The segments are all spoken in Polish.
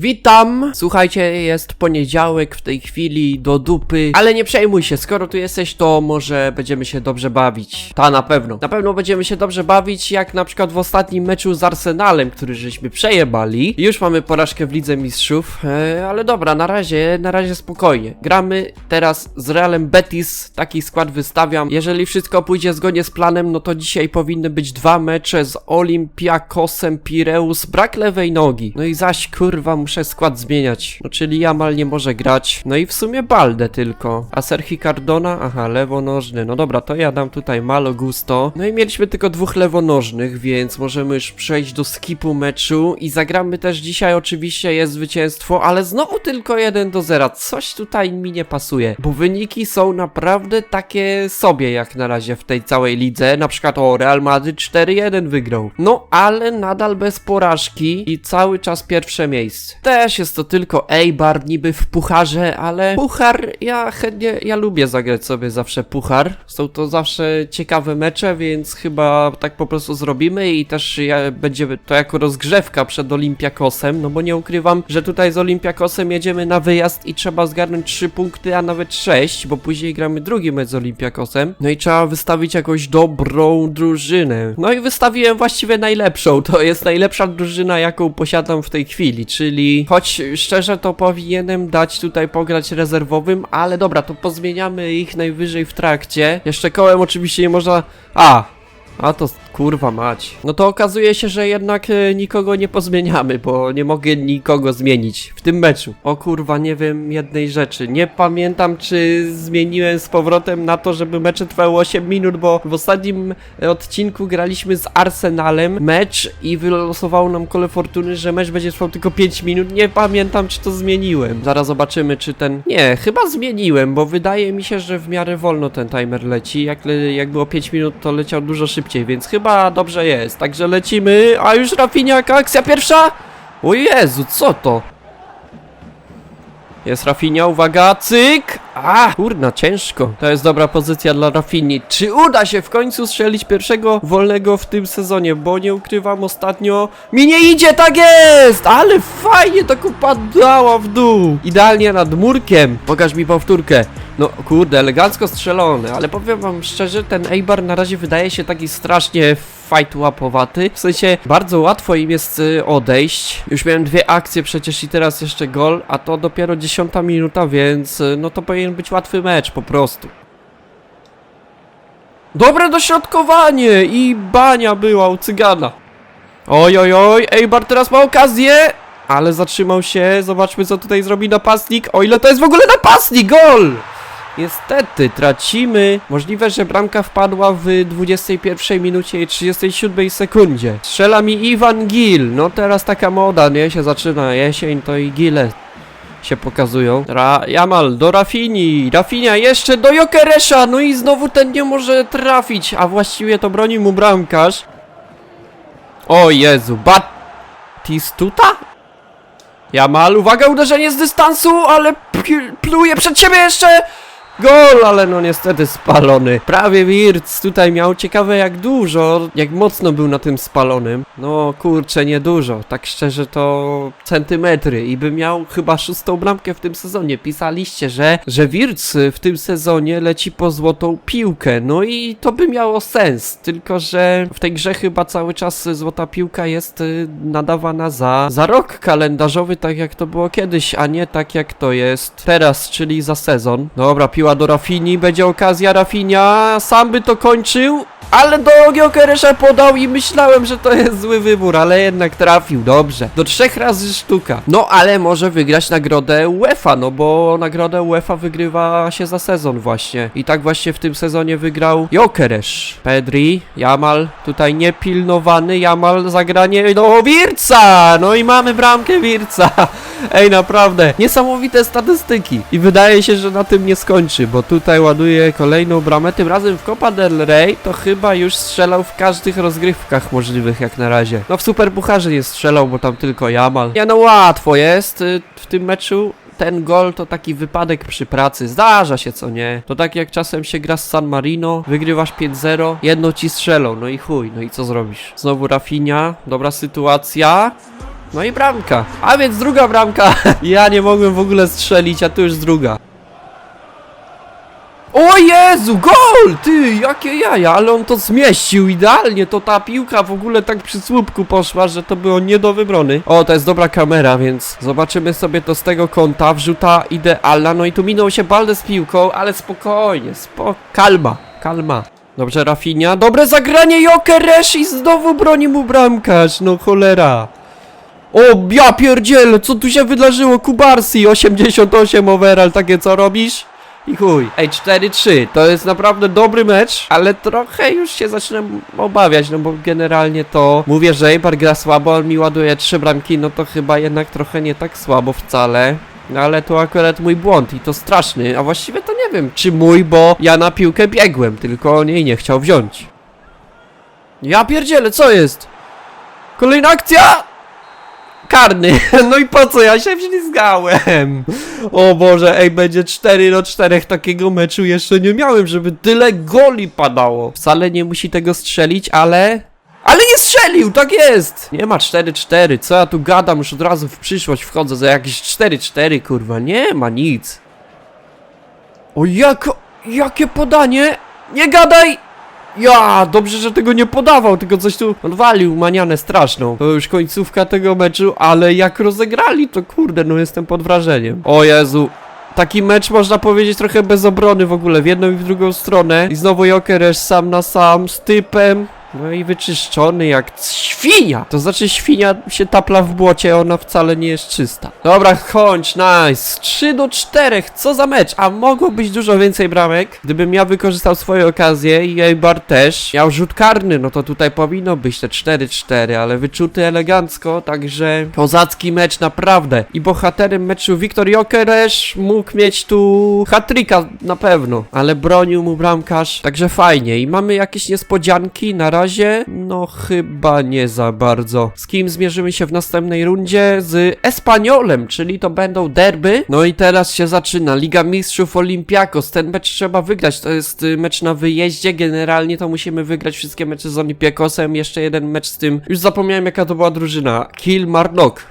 Witam! Słuchajcie, jest poniedziałek w tej chwili do dupy, ale nie przejmuj się, skoro tu jesteś, to może będziemy się dobrze bawić. Ta na pewno. Na pewno będziemy się dobrze bawić, jak na przykład w ostatnim meczu z Arsenalem, który żeśmy przejebali. Już mamy porażkę w Lidze Mistrzów, e, ale dobra, na razie, na razie spokojnie. Gramy teraz z Realem Betis, taki skład wystawiam. Jeżeli wszystko pójdzie zgodnie z planem, no to dzisiaj powinny być dwa mecze z Olympiakosem Pireus, brak lewej nogi. No i zaś kurwa muszę skład zmieniać. No czyli Jamal nie może grać. No i w sumie Balde tylko. A Sergi Cardona? Aha, lewonożny. No dobra, to ja dam tutaj Malo Gusto. No i mieliśmy tylko dwóch lewonożnych, więc możemy już przejść do skipu meczu i zagramy też dzisiaj oczywiście jest zwycięstwo, ale znowu tylko 1 do 0. Coś tutaj mi nie pasuje, bo wyniki są naprawdę takie sobie jak na razie w tej całej lidze. Na przykład o Real Madrid 4-1 wygrał. No ale nadal bez porażki i cały czas pierwsze miejsce. Też jest to tylko Eibar niby w pucharze, ale puchar ja chętnie, ja lubię zagrać sobie zawsze puchar. Są to zawsze ciekawe mecze, więc chyba tak po prostu zrobimy i też ja, będzie to jako rozgrzewka przed Olympiakosem, no bo nie ukrywam, że tutaj z Olympiakosem jedziemy na wyjazd i trzeba zgarnąć 3 punkty, a nawet 6, bo później gramy drugi mecz z Olympiakosem. No i trzeba wystawić jakąś dobrą drużynę. No i wystawiłem właściwie najlepszą. To jest najlepsza drużyna, jaką posiadam w tej chwili, czyli choć szczerze to powinienem dać tutaj pograć rezerwowym, ale dobra, to pozmieniamy ich najwyżej w trakcie. Jeszcze kołem oczywiście nie można... A! A to kurwa mać. No to okazuje się, że jednak e, nikogo nie pozmieniamy, bo nie mogę nikogo zmienić w tym meczu. O kurwa, nie wiem jednej rzeczy. Nie pamiętam, czy zmieniłem z powrotem na to, żeby mecze trwały 8 minut, bo w ostatnim e, odcinku graliśmy z Arsenalem mecz i wylosowało nam kole fortuny, że mecz będzie trwał tylko 5 minut. Nie pamiętam, czy to zmieniłem. Zaraz zobaczymy, czy ten... Nie, chyba zmieniłem, bo wydaje mi się, że w miarę wolno ten timer leci. Jak, le... jak było 5 minut, to leciał dużo szybciej, więc chyba dobrze jest. Także lecimy, a już Rafiniak, akcja pierwsza! O Jezu, co to? Jest Rafinia, uwaga, cyk! A, kurna, ciężko. To jest dobra pozycja dla Rafini. Czy uda się w końcu strzelić pierwszego wolnego w tym sezonie? Bo nie ukrywam, ostatnio mi nie idzie, tak jest! Ale fajnie tak upadała w dół. Idealnie nad murkiem. Pokaż mi powtórkę. No kurde, elegancko strzelony, ale powiem wam szczerze, ten Eibar na razie wydaje się taki strasznie fight łapowaty. W sensie bardzo łatwo im jest y, odejść. Już miałem dwie akcje przecież i teraz jeszcze gol, a to dopiero dziesiąta minuta, więc y, no to powinien być łatwy mecz po prostu. Dobre dośrodkowanie i bania była u Cygana. Oj, oj, oj, Eibar teraz ma okazję, ale zatrzymał się. Zobaczmy, co tutaj zrobi napastnik. O ile to jest w ogóle napastnik, gol! Niestety, tracimy. Możliwe, że bramka wpadła w 21 minucie i 37 sekundzie. Strzela mi Iwan Gil. No teraz taka moda, nie? Się zaczyna jesień, to i Gile się pokazują. Ra Jamal do Rafini. Rafinia jeszcze do Jokeresza. No i znowu ten nie może trafić, a właściwie to broni mu bramkarz. O Jezu, Batistuta? Jamal, uwaga, uderzenie z dystansu, ale pluje przed siebie jeszcze! Gol, ale no niestety spalony. Prawie Wirtz tutaj miał ciekawe jak dużo, jak mocno był na tym spalonym. No kurczę, niedużo. Tak szczerze to centymetry i by miał chyba szóstą bramkę w tym sezonie. Pisaliście, że, że Wirtz w tym sezonie leci po złotą piłkę. No i to by miało sens. Tylko, że w tej grze chyba cały czas złota piłka jest y, nadawana za, za rok kalendarzowy, tak jak to było kiedyś, a nie tak jak to jest teraz, czyli za sezon. Dobra, piła do Rafini, będzie okazja Rafinia, sam by to kończył, ale do Giokeresza podał i myślałem, że to jest zły wybór, ale jednak trafił, dobrze. Do trzech razy sztuka. No ale może wygrać nagrodę UEFA, no bo nagrodę UEFA wygrywa się za sezon właśnie. I tak właśnie w tym sezonie wygrał Jokeresz. Pedri, Jamal, tutaj niepilnowany, Jamal zagranie do Wirca! No i mamy bramkę Wirca. Ej, naprawdę, niesamowite statystyki. I wydaje się, że na tym nie skończy, bo tutaj ładuje kolejną bramę, tym razem w Copa del Rey, to chyba już strzelał w każdych rozgrywkach możliwych jak na razie. No w Superpucharze nie strzelał, bo tam tylko Jamal. Ja no łatwo jest y, w tym meczu. Ten gol to taki wypadek przy pracy. Zdarza się, co nie? To tak jak czasem się gra z San Marino, wygrywasz 5-0, jedno ci strzelą, no i chuj, no i co zrobisz? Znowu Rafinha, dobra sytuacja. No i bramka. A więc druga bramka. Ja nie mogłem w ogóle strzelić, a tu już druga. O Jezu, gol! Ty, jakie jaja, ale on to zmieścił idealnie, to ta piłka w ogóle tak przy słupku poszła, że to było nie do wybrony. O, to jest dobra kamera, więc zobaczymy sobie to z tego kąta, wrzuta idealna, no i tu minął się Balde z piłką, ale spokojnie, spo... kalma, kalma. Dobrze, Rafinia, dobre zagranie, Jokeresz i znowu broni mu bramkarz, no cholera. O, ja pierdzielę, co tu się wydarzyło? Kubarsi, 88 overall, takie co robisz? I chuj. Ej, 4-3, to jest naprawdę dobry mecz, ale trochę już się zaczynam obawiać, no bo generalnie to mówię, że Eibar gra słabo, on mi ładuje 3 bramki, no to chyba jednak trochę nie tak słabo wcale. No ale to akurat mój błąd i to straszny, a właściwie to nie wiem, czy mój, bo ja na piłkę biegłem, tylko on jej nie chciał wziąć. Ja pierdzielę, co jest? Kolejna akcja! Karny, no i po co ja się wślizgałem? O Boże, ej, będzie 4 do 4 takiego meczu jeszcze nie miałem, żeby tyle goli padało. Wcale nie musi tego strzelić, ale... Ale nie strzelił, tak jest! Nie ma 4-4, co ja tu gadam, już od razu w przyszłość wchodzę za jakieś 4-4, kurwa, nie ma nic. O jako... jakie podanie? Nie gadaj! Ja, dobrze, że tego nie podawał, tylko coś tu odwalił manianę straszną. To już końcówka tego meczu, ale jak rozegrali, to kurde, no jestem pod wrażeniem. O Jezu. Taki mecz można powiedzieć trochę bez obrony w ogóle, w jedną i w drugą stronę. I znowu Jokeresz sam na sam z typem. No i wyczyszczony jak świnia! To znaczy świnia się tapla w błocie, ona wcale nie jest czysta. Dobra, chodź, nice. 3 do 4, co za mecz? A mogło być dużo więcej bramek, gdybym ja wykorzystał swoje okazje i Eibar też. Miał rzut karny, no to tutaj powinno być te 4-4, ale wyczuty elegancko, także kozacki mecz naprawdę. I bohaterem meczu Wiktor Jokeresz mógł mieć tu hatryka na pewno, ale bronił mu bramkarz, także fajnie. I mamy jakieś niespodzianki na razie? No chyba nie za bardzo. Z kim zmierzymy się w następnej rundzie? Z Espaniolem, czyli to będą derby. No i teraz się zaczyna Liga Mistrzów Olympiakos. Ten mecz trzeba wygrać. To jest y, mecz na wyjeździe. Generalnie to musimy wygrać wszystkie mecze z Olympiakosem. Jeszcze jeden mecz z tym. Już zapomniałem jaka to była drużyna. Kilmarnock.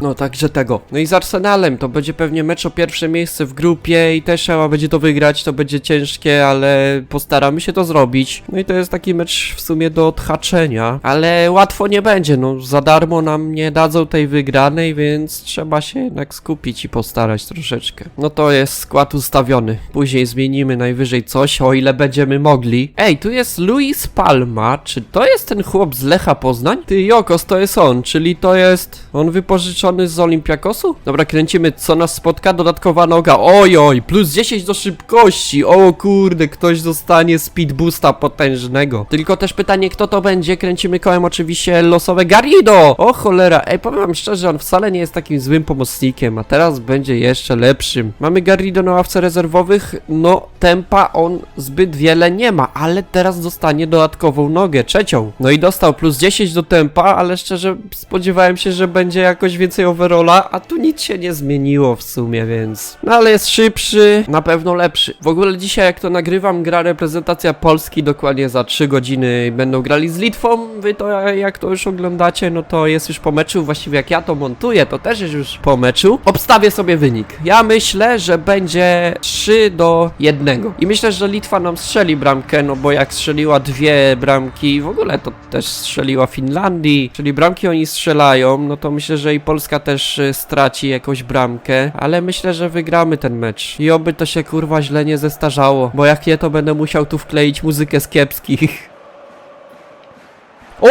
No także tego. No i z Arsenalem to będzie pewnie mecz o pierwsze miejsce w grupie i też trzeba będzie to wygrać. To będzie ciężkie, ale postaramy się to zrobić. No i to jest taki mecz w sumie do odhaczenia, ale łatwo nie będzie. No za darmo nam nie dadzą tej wygranej, więc trzeba się jednak skupić i postarać troszeczkę. No to jest skład ustawiony. Później zmienimy najwyżej coś, o ile będziemy mogli. Ej, tu jest Luis Palma. Czy to jest ten chłop z Lecha Poznań? Ty, Jokos, to jest on, czyli to jest on wypożyczony z Olympiakosu? Dobra, kręcimy, co nas spotka. Dodatkowa noga. Oj, oj, plus 10 do szybkości. O kurde, ktoś dostanie speed boosta potężnego. Tylko też pytanie, kto to będzie? Kręcimy kołem oczywiście losowe Garrido. O cholera, ej, powiem wam szczerze, on wcale nie jest takim złym pomocnikiem, a teraz będzie jeszcze lepszym. Mamy Garrido na ławce rezerwowych. No, tempa on zbyt wiele nie ma, ale teraz dostanie dodatkową nogę, trzecią. No i dostał plus 10 do tempa, ale szczerze spodziewałem się, że będzie jakoś więcej overalla, a tu nic się nie zmieniło w sumie, więc... No ale jest szybszy, na pewno lepszy. W ogóle dzisiaj jak to nagrywam, gra reprezentacja Polski dokładnie za 3 godziny będą grali z Litwą. Wy to jak to już oglądacie, no to jest już po meczu, właściwie jak ja to montuję, to też jest już po meczu. Obstawię sobie wynik. Ja myślę, że będzie 3 do 1. I myślę, że Litwa nam strzeli bramkę, no bo jak strzeliła dwie bramki, w ogóle to też strzeliła Finlandii, czyli bramki oni strzelają, no to myślę, że i Polska też y, straci jakąś bramkę, ale myślę, że wygramy ten mecz. I oby to się kurwa źle nie zestarzało, bo jak nie, to będę musiał tu wkleić muzykę z kiepskich.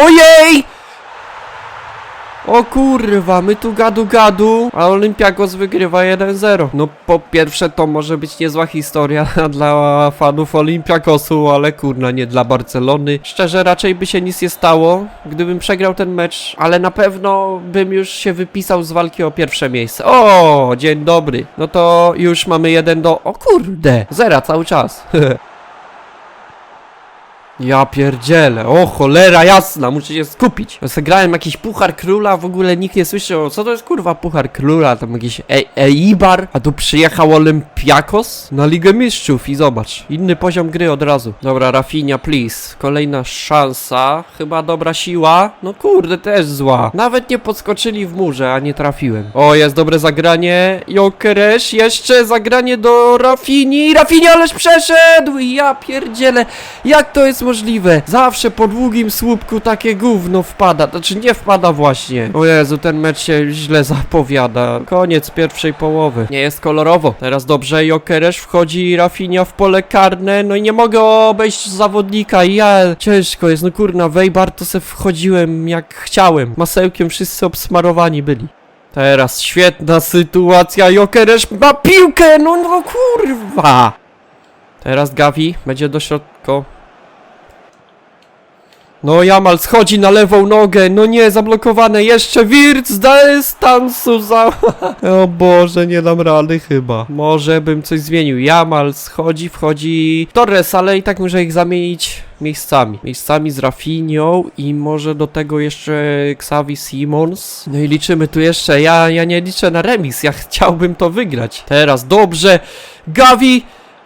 Ojej! O kurwa, my tu gadu gadu, a Olympiakos wygrywa 1-0. No po pierwsze to może być niezła historia dla fanów Olympiakosu, ale kurna nie dla Barcelony. Szczerze raczej by się nic nie stało, gdybym przegrał ten mecz, ale na pewno bym już się wypisał z walki o pierwsze miejsce. O, dzień dobry. No to już mamy jeden do... O kurde, zera cały czas. Ja pierdzielę, o cholera jasna, muszę się skupić. Ja sobie grałem jakiś puchar króla, w ogóle nikt nie słyszał, co to jest kurwa puchar króla, tam jakiś e Eibar, a tu przyjechał Olympiakos? Na Ligę Mistrzów i zobacz, inny poziom gry od razu. Dobra, Rafinha, please, kolejna szansa, chyba dobra siła, no kurde, też zła. Nawet nie podskoczyli w murze, a nie trafiłem. O, jest dobre zagranie, Jokeresz, jeszcze zagranie do Rafini, Rafini, ależ przeszedł, ja pierdzielę, jak to jest możliwe? Zawsze po długim słupku takie gówno wpada, znaczy nie wpada właśnie. O Jezu, ten mecz się źle zapowiada. Koniec pierwszej połowy. Nie jest kolorowo. Teraz dobrze, Jokeresz wchodzi Rafinha w pole karne, no i nie mogę obejść zawodnika. Ja, ciężko jest, no kurna, Wejbar to se wchodziłem jak chciałem. Masełkiem wszyscy obsmarowani byli. Teraz świetna sytuacja, Jokeresz ma piłkę, no, no kurwa. Teraz Gavi będzie do środka. No Jamal schodzi na lewą nogę, no nie, zablokowane, jeszcze Wirtz z dystansu za... o Boże, nie dam rady chyba. Może bym coś zmienił. Jamal schodzi, wchodzi Torres, ale i tak muszę ich zamienić miejscami. Miejscami z Rafinią i może do tego jeszcze Xavi Simons. No i liczymy tu jeszcze, ja, ja nie liczę na remis, ja chciałbym to wygrać. Teraz, dobrze, Gavi,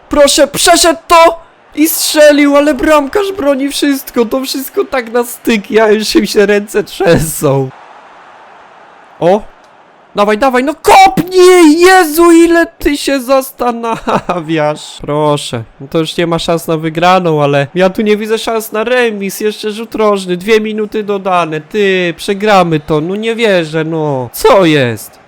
proszę, przeszedł to! I strzelił, ale bramkarz broni wszystko, to wszystko tak na styk, ja już mi się ręce trzęsą. O! Dawaj, dawaj, no kopnij! Jezu, ile ty się zastanawiasz. Proszę, no to już nie ma szans na wygraną, ale ja tu nie widzę szans na remis, jeszcze rzut rożny, dwie minuty dodane, ty, przegramy to, no nie wierzę, no. Co jest?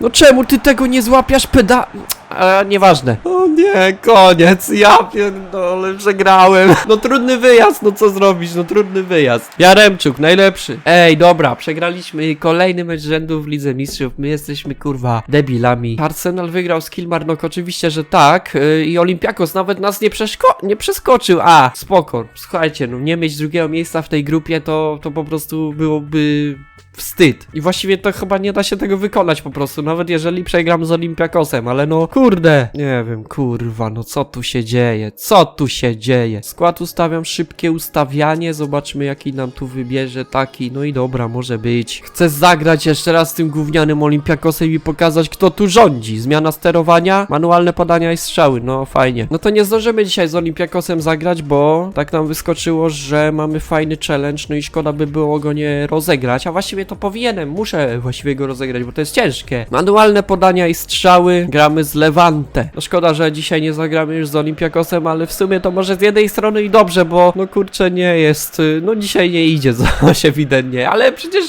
No czemu ty tego nie złapiasz peda... A, nieważne. O nie, koniec, ja pierdolę, przegrałem. No trudny wyjazd, no co zrobić, no trudny wyjazd. Jaremczuk, najlepszy. Ej, dobra, przegraliśmy kolejny mecz rzędu w Lidze Mistrzów, my jesteśmy kurwa debilami. Arsenal wygrał z Kilmarnock, oczywiście, że tak. Yy, I Olympiakos nawet nas nie, przeszko- nie przeskoczył. A, spoko, słuchajcie, no nie mieć drugiego miejsca w tej grupie to, to po prostu byłoby wstyd. I właściwie to chyba nie da się tego wykonać po prostu, nawet jeżeli przegram z Olympiakosem, ale no kurde, nie wiem, kurwa, no co tu się dzieje, co tu się dzieje? Skład ustawiam, szybkie ustawianie, zobaczmy jaki nam tu wybierze taki, no i dobra, może być. Chcę zagrać jeszcze raz z tym gównianym Olympiakosem i pokazać kto tu rządzi. Zmiana sterowania, manualne podania i strzały, no fajnie. No to nie zdążymy dzisiaj z Olympiakosem zagrać, bo tak nam wyskoczyło, że mamy fajny challenge, no i szkoda by było go nie rozegrać, a właściwie to powinienem, muszę właściwie go rozegrać, bo to jest ciężkie. Manualne podania i strzały, gramy z Levante. No szkoda, że dzisiaj nie zagramy już z Olympiakosem, ale w sumie to może z jednej strony i dobrze, bo no kurczę nie jest, y, no dzisiaj nie idzie coś ewidentnie, ale przecież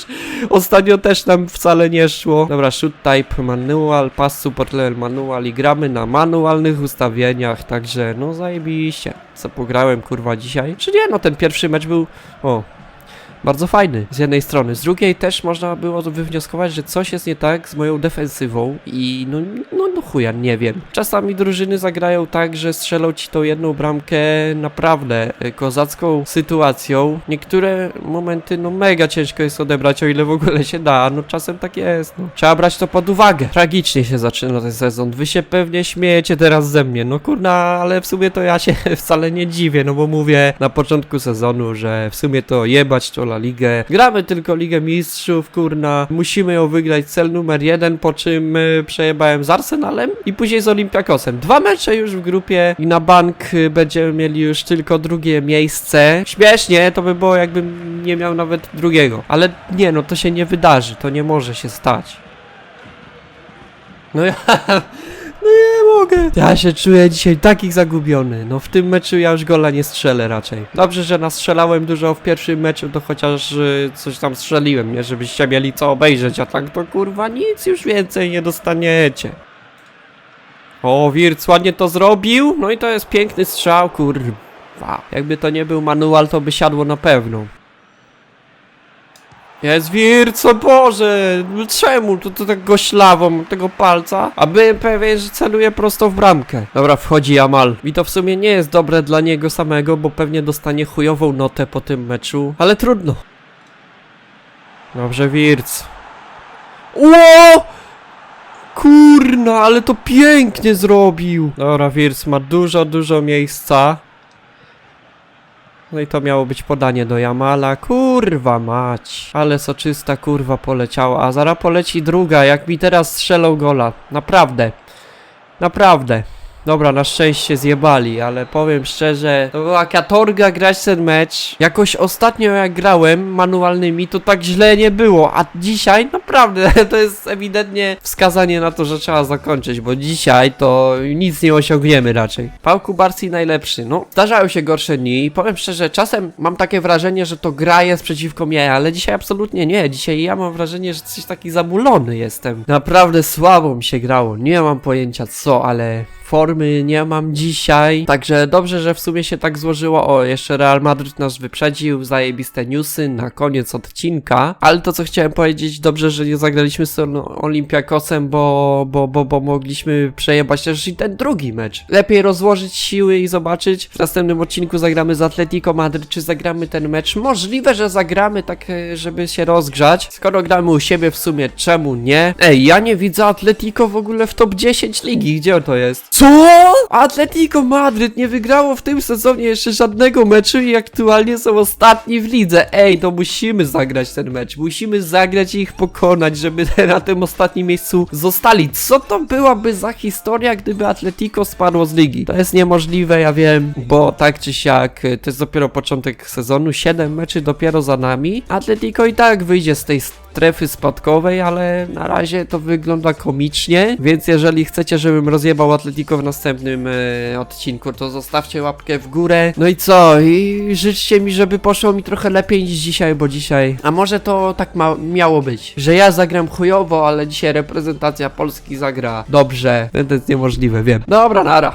ostatnio też nam wcale nie szło. Dobra, shoot type manual, pass support level manual i gramy na manualnych ustawieniach, także no zajebiście. Co pograłem kurwa dzisiaj? Czy nie, no ten pierwszy mecz był, o, bardzo fajny z jednej strony, z drugiej też można było wywnioskować, że coś jest nie tak z moją defensywą i no, no, no chuja, nie wiem. Czasami drużyny zagrają tak, że strzelą ci tą jedną bramkę naprawdę e, kozacką sytuacją. Niektóre momenty no mega ciężko jest odebrać, o ile w ogóle się da, no czasem tak jest, no. Trzeba brać to pod uwagę. Tragicznie się zaczyna ten sezon, wy się pewnie śmiejecie teraz ze mnie, no kurna, ale w sumie to ja się wcale nie dziwię, no bo mówię na początku sezonu, że w sumie to jebać to La Ligę. Gramy tylko Ligę Mistrzów, kurna. Musimy ją wygrać, cel numer jeden, po czym y, przejebałem z Arsenalem i później z Olympiakosem. Dwa mecze już w grupie i na bank y, będziemy mieli już tylko drugie miejsce. Śmiesznie, to by było jakbym nie miał nawet drugiego. Ale nie, no to się nie wydarzy, to nie może się stać. No ja... No nie mogę. Ja się czuję dzisiaj taki zagubiony. No w tym meczu ja już gola nie strzelę raczej. Dobrze, że nastrzelałem dużo w pierwszym meczu, to chociaż y, coś tam strzeliłem, nie? Żebyście mieli co obejrzeć, a tak to kurwa nic już więcej nie dostaniecie. O, Wirc ładnie to zrobił. No i to jest piękny strzał, kurwa. Jakby to nie był manual, to by siadło na pewno. Jest Wirc, o Boże! Czemu? To, to tak goślawo mam tego palca. A byłem pewien, że celuje prosto w bramkę. Dobra, wchodzi Amal. I to w sumie nie jest dobre dla niego samego, bo pewnie dostanie chujową notę po tym meczu. Ale trudno. Dobrze, Wirc. Ło! Kurna, ale to pięknie zrobił. Dobra, Wirc ma dużo, dużo miejsca. No i to miało być podanie do Jamala. Kurwa mać. Ale soczysta kurwa poleciała. A zaraz poleci druga, jak mi teraz strzelą gola. Naprawdę. Naprawdę. Dobra, na szczęście zjebali, ale powiem szczerze, to była katorga grać ten mecz. Jakoś ostatnio jak grałem manualnymi, to tak źle nie było, a dzisiaj naprawdę to jest ewidentnie wskazanie na to, że trzeba zakończyć, bo dzisiaj to nic nie osiągniemy raczej. Pałku Barsi najlepszy, no. Zdarzają się gorsze dni i powiem szczerze, czasem mam takie wrażenie, że to gra jest przeciwko mnie, ale dzisiaj absolutnie nie. Dzisiaj ja mam wrażenie, że coś taki zamulony jestem. Naprawdę słabo mi się grało, nie mam pojęcia co, ale formy nie mam dzisiaj. Także dobrze, że w sumie się tak złożyło. O, jeszcze Real Madrid nas wyprzedził, zajebiste newsy na koniec odcinka. Ale to co chciałem powiedzieć, dobrze, że nie zagraliśmy z tym Olympiakosem, bo, bo, bo, bo mogliśmy przejebać też i ten drugi mecz. Lepiej rozłożyć siły i zobaczyć. W następnym odcinku zagramy z Atletico Madryt, czy zagramy ten mecz. Możliwe, że zagramy tak, e, żeby się rozgrzać. Skoro gramy u siebie w sumie, czemu nie? Ej, ja nie widzę Atletico w ogóle w top 10 ligi. Gdzie to jest? Co? Atletico Madryt nie wygrało w tym sezonie jeszcze żadnego meczu i aktualnie są ostatni w lidze. Ej, to musimy zagrać ten mecz. Musimy zagrać i ich pokonać, żeby na tym ostatnim miejscu zostali. Co to byłaby za historia, gdyby Atletico spadło z ligi? To jest niemożliwe, ja wiem, bo tak czy siak, to jest dopiero początek sezonu, 7 meczy dopiero za nami. Atletico i tak wyjdzie z tej strefy spadkowej, ale na razie to wygląda komicznie, więc jeżeli chcecie, żebym rozjebał Atletico w następnym e, odcinku, to zostawcie łapkę w górę. No i co? I życzcie mi, żeby poszło mi trochę lepiej niż dzisiaj, bo dzisiaj... A może to tak ma miało być, że ja zagram chujowo, ale dzisiaj reprezentacja Polski zagra dobrze. To jest niemożliwe, wiem. Dobra, nara.